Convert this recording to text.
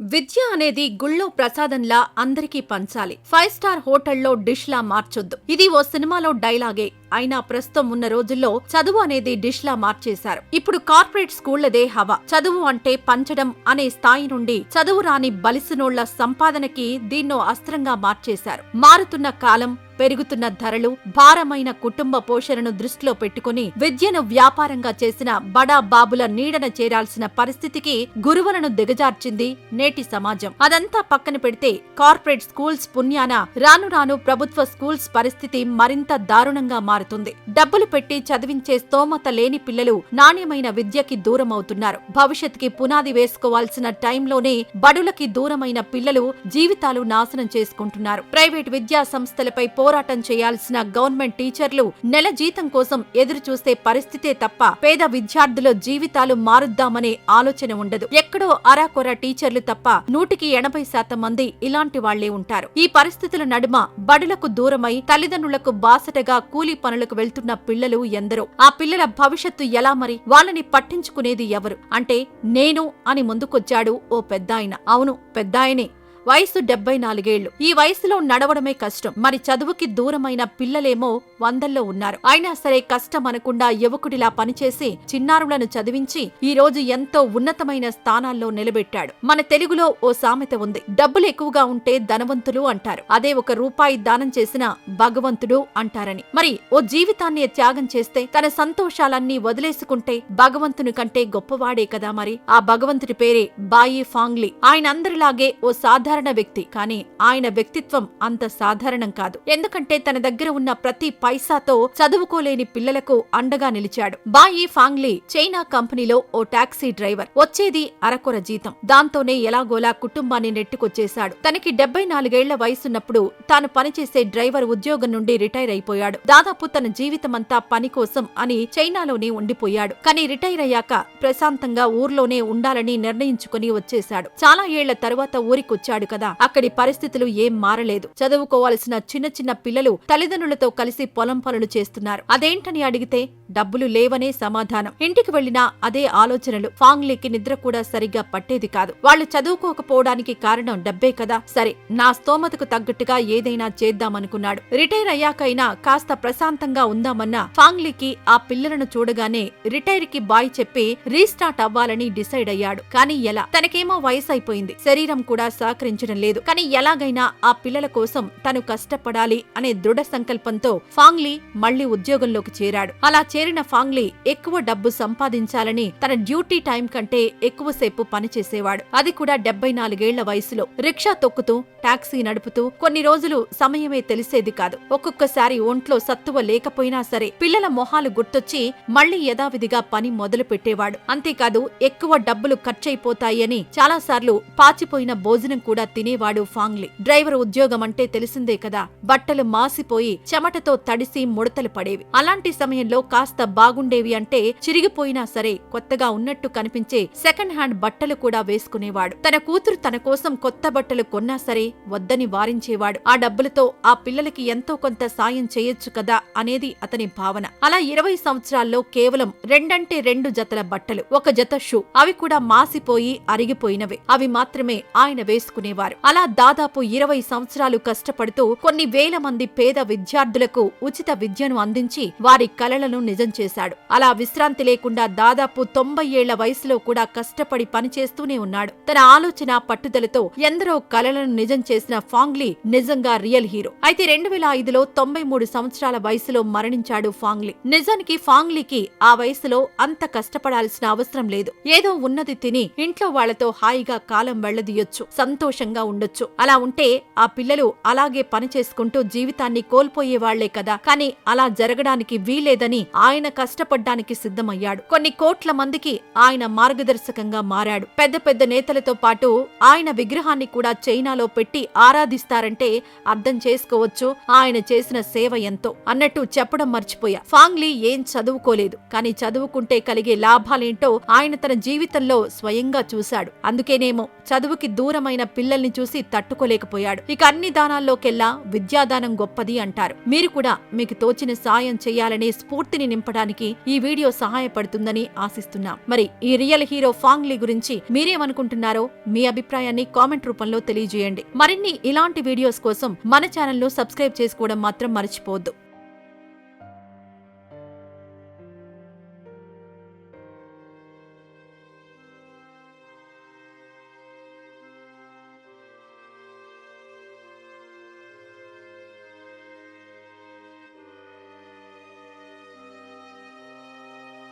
విద్య అనేది గుళ్ళో ప్రసాదంలా అందరికీ పంచాలి. ఫైవ్ స్టార్ హోటల్లో డిష్ లా మార్చొద్దు. ఇది ఓ సినిమాలో డైలాగే. అయినా ప్రస్తుతం ఉన్న రోజుల్లో చదువు అనేది డిష్ లా మార్చేశారు. ఇప్పుడు కార్పొరేట్ స్కూళ్ళదే హవా. చదువు అంటే పంచడం అనే స్థాయి నుండి చదువు రాని బలిసినోళ్ళ సంపాదనకి దీన్నో అస్త్రంగా మార్చేశారు. మారుతున్న కాలం పెరుగుతున్న ధరలు భారమైన కుటుంబ పోషణను దృష్టిలో పెట్టుకుని విద్యను వ్యాపారంగా చేసిన బడా బాబుల నీడన చేరాల్సిన పరిస్థితికి గురువులను దిగజార్చింది నేటి సమాజం. అదంతా పక్కన పెడితే కార్పొరేట్ స్కూల్స్ పుణ్యాన రాను రాను ప్రభుత్వ స్కూల్స్ పరిస్థితి మరింత దారుణంగా మారుతుంది. డబ్బులు పెట్టి చదివించే స్తోమత లేని పిల్లలు నాణ్యమైన విద్యకి దూరమవుతున్నారు. భవిష్యత్తుకి పునాది వేసుకోవాల్సిన టైంలోనే బడులకి దూరమైన పిల్లలు జీవితాలు నాశనం చేసుకుంటున్నారు. ప్రైవేట్ విద్యా సంస్థలపై పోరాటం చేయాల్సిన గవర్నమెంట్ టీచర్లు నెల జీతం కోసం ఎదురు చూసే పరిస్థితే తప్ప పేద విద్యార్థుల జీవితాలు మారుద్దామనే ఆలోచన ఉండదు. ఎక్కడో అరాకొర టీచర్లు తప్ప నూటికి ఎనభై శాతం మంది ఇలాంటి వాళ్ళే ఉంటారు. ఈ పరిస్థితుల నడుమ బడులకు దూరమై తల్లిదండ్రులకు బాసటగా కూలీ పనులకు వెళ్తున్న పిల్లలు ఎందరో. ఆ పిల్లల భవిష్యత్తు ఎలా మరి? వాళ్ళని పట్టించుకునేది ఎవరు? అంటే నేను అని ముందుకొచ్చాడు ఓ పెద్దాయన. అవును పెద్దాయనే. వయసు డెబ్బై నాలుగేళ్ళు. ఈ వయసులో నడవడమే కష్టం. మరి చదువుకి దూరమైన పిల్లలేమో వందల్లో ఉన్నారు. అయినా సరే కష్టం అనకుండా యువకుడిలా పనిచేసి చిన్నారులను చదివించి ఈ రోజు ఎంతో ఉన్నతమైన స్థానాల్లో నిలబెట్టాడు. మన తెలుగులో ఓ సామెత ఉంది. డబ్బులు ఎక్కువగా ఉంటే ధనవంతులు అంటారు. అదే ఒక రూపాయి దానం చేసిన భగవంతుడు అంటారని. మరి ఓ జీవితాన్ని త్యాగం చేస్తే తన సంతోషాలన్నీ వదిలేసుకుంటే భగవంతుని కంటే గొప్పవాడే కదా మరి? ఆ భగవంతుడి పేరే బాయి ఫాంగ్లీ. ఆయన అందరిలాగే ఓ సాధారణ సాధారణ వ్యక్తి కానీ ఆయన వ్యక్తిత్వం అంత సాధారణం కాదు. ఎందుకంటే తన దగ్గర ఉన్న ప్రతి పైసాతో చదువుకోలేని పిల్లలకు అండగా నిలిచాడు. బాయి ఫాంగ్లీ చైనా కంపెనీలో ఓ టాక్సీ డ్రైవర్. వచ్చేది అరకొర జీతం. దాంతోనే ఎలాగోలా కుటుంబాన్ని నెట్టుకొచ్చేశాడు. తనకి డెబ్బై నాలుగేళ్ళ వయసున్నప్పుడు తాను పనిచేసే డ్రైవర్ ఉద్యోగం నుండి రిటైర్ అయిపోయాడు. దాదాపు తన జీవితమంతా పని కోసం అని చైనాలోనే ఉండిపోయాడు. కానీ రిటైర్ అయ్యాక ప్రశాంతంగా ఊర్లోనే ఉండాలని నిర్ణయించుకుని వచ్చేశాడు. చాలా ఏళ్ళ తరువాత ఊరికొచ్చాడు. కదా. అక్కడి పరిస్థితులు ఏం మారలేదు. చదువుకోవాల్సిన చిన్న చిన్న పిల్లలు తల్లిదండ్రులతో కలిసి పొలం పనులు చేస్తున్నారు. అదేంటని అడిగితే డబ్బులు లేవనే సమాధానం. ఇంటికి వెళ్ళినా అదే ఆలోచనలు. ఫాంగ్లీకి నిద్ర కూడా సరిగ్గా పట్టేది కాదు. వాళ్ళు చదువుకోకపోవడానికి కారణం డబ్బే కదా. సరే నా స్తోమతకు తగ్గట్టుగా ఏదైనా చేద్దామనుకున్నాడు. రిటైర్ అయ్యాకైనా కాస్త ప్రశాంతంగా ఉందామన్నా ఫాంగ్లీకి ఆ పిల్లలను చూడగానే రిటైర్కి బాయ్ చెప్పి రీస్టార్ట్ అవ్వాలని డిసైడ్ అయ్యాడు. కానీ ఎలా? తనకేమో వయసు అయిపోయింది శరీరం కూడా సహకరి అంగీకరించడం లేదు. కానీ ఎలాగైనా ఆ పిల్లల కోసం తను కష్టపడాలి అనే దృఢ సంకల్పంతో ఫాంగ్లీ మళ్ళీ ఉద్యోగంలోకి చేరాడు. అలా చేరిన ఫాంగ్లీ ఎక్కువ డబ్బు సంపాదించాలని తన డ్యూటీ టైం కంటే ఎక్కువసేపు పనిచేసేవాడు. అది కూడా డెబ్బై నాలుగేళ్ళ వయసులో. రిక్షా తొక్కుతూ టాక్సీ నడుపుతూ కొన్ని రోజులు సమయమే తెలిసేది కాదు. ఒక్కొక్కసారి ఒంట్లో సత్తువ లేకపోయినా సరే పిల్లల మొహాలు గుర్తొచ్చి మళ్ళీ యథావిధిగా పని మొదలు పెట్టేవాడు అంతేకాదు ఎక్కువ డబ్బులు ఖర్చయిపోతాయని చాలాసార్లు పాచిపోయిన భోజనం కూడా తినేవాడు ఫాంగ్లీ. డ్రైవర్ ఉద్యోగం అంటే తెలిసిందే కదా. బట్టలు మాసిపోయి చెమటతో తడిసి ముడతలు పడేవి. అలాంటి సమయంలో కాస్త బాగుండేవి అంటే చిరిగిపోయినా సరే కొత్తగా ఉన్నట్టు కనిపించే సెకండ్ హ్యాండ్ బట్టలు కూడా వేసుకునేవాడు. తన కూతురు తన కోసం కొత్త బట్టలు కొన్నా సరే వద్దని వారించేవాడు. ఆ డబ్బులతో ఆ పిల్లలకి ఎంతో కొంత సాయం చేయొచ్చు కదా అనేది అతని భావన. అలా ఇరవై సంవత్సరాల్లో కేవలం రెండంటే రెండు జతల బట్టలు ఒక జత షూ అవి కూడా మాసిపోయి అరిగిపోయినవే. అవి మాత్రమే ఆయన వేసుకునేవారు. అలా దాదాపు ఇరవై సంవత్సరాలు కష్టపడుతూ కొన్ని వేల మంది పేద విద్యార్థులకు ఉచిత విద్యను అందించి వారి కలలను నిజం చేశాడు. అలా విశ్రాంతి లేకుండా దాదాపు తొంభై ఏళ్ళ వయసులో కూడా కష్టపడి పనిచేస్తూనే ఉన్నాడు. తన ఆలోచన పట్టుదలతో ఎందరో కలలను నిజం చేసిన ఫాంగ్లీ నిజంగా రియల్ హీరో. అయితే రెండు వేల ఐదులో తొంభై మూడు సంవత్సరాల వయసులో మరణించాడు ఫాంగ్లీ నిజానికి ఫాంగ్లీకి ఆ వయసులో అంత కష్టపడాల్సిన అవసరం లేదు. ఏదో ఉన్నది తిని ఇంట్లో వాళ్ళతో హాయిగా కాలం వెళ్ళదీయొచ్చు సంతోషంగా ఉండొచ్చు. అలా ఉంటే ఆ పిల్లలు అలాగే పని చేసుకుంటూ జీవితాన్ని కోల్పోయేవాళ్ళే కదా. కానీ అలా జరగడానికి వీలేదని ఆయన కష్టపడ్డానికి సిద్ధమయ్యాడు. కొన్ని కోట్ల మందికి ఆయన మార్గదర్శకంగా మారాడు. పెద్ద పెద్ద నేతలతో పాటు ఆయన విగ్రహాన్ని కూడా చైనాలో పెట్టి ఆరాధిస్తారంటే అర్థం చేసుకోవచ్చు. ఆయన చేసిన సేవ ఎంతో. అన్నట్టు చెప్పడం మర్చిపోయా. ఫాంగ్లీ ఏం చదువుకోలేదు. కానీ చదువుకుంటే కలిగే లాభాలేంటో ఆయన తన జీవితంలో స్వయంగా చూశాడు. అందుకేనేమో చదువుకి దూరమైన పిల్లల్ని చూసి తట్టుకోలేకపోయాడు. ఇక అన్ని దానాల్లోకెల్లా విద్యాదానం గొప్పది అంటారు. మీరు కూడా మీకు తోచిన సాయం చేయాలనే స్ఫూర్తిని నింపడానికి ఈ వీడియో సహాయపడుతుందని ఆశిస్తున్నాం. మరి ఈ రియల్ హీరో ఫాంగ్లీ గురించి మీరేమనుకుంటున్నారో మీ అభిప్రాయాన్ని కామెంట్ రూపంలో తెలియజేయండి. మరిన్ని ఇలాంటి వీడియోస్ కోసం మన ఛానల్ను సబ్స్క్రైబ్ చేసుకోవడం మాత్రం మర్చిపోవద్దు.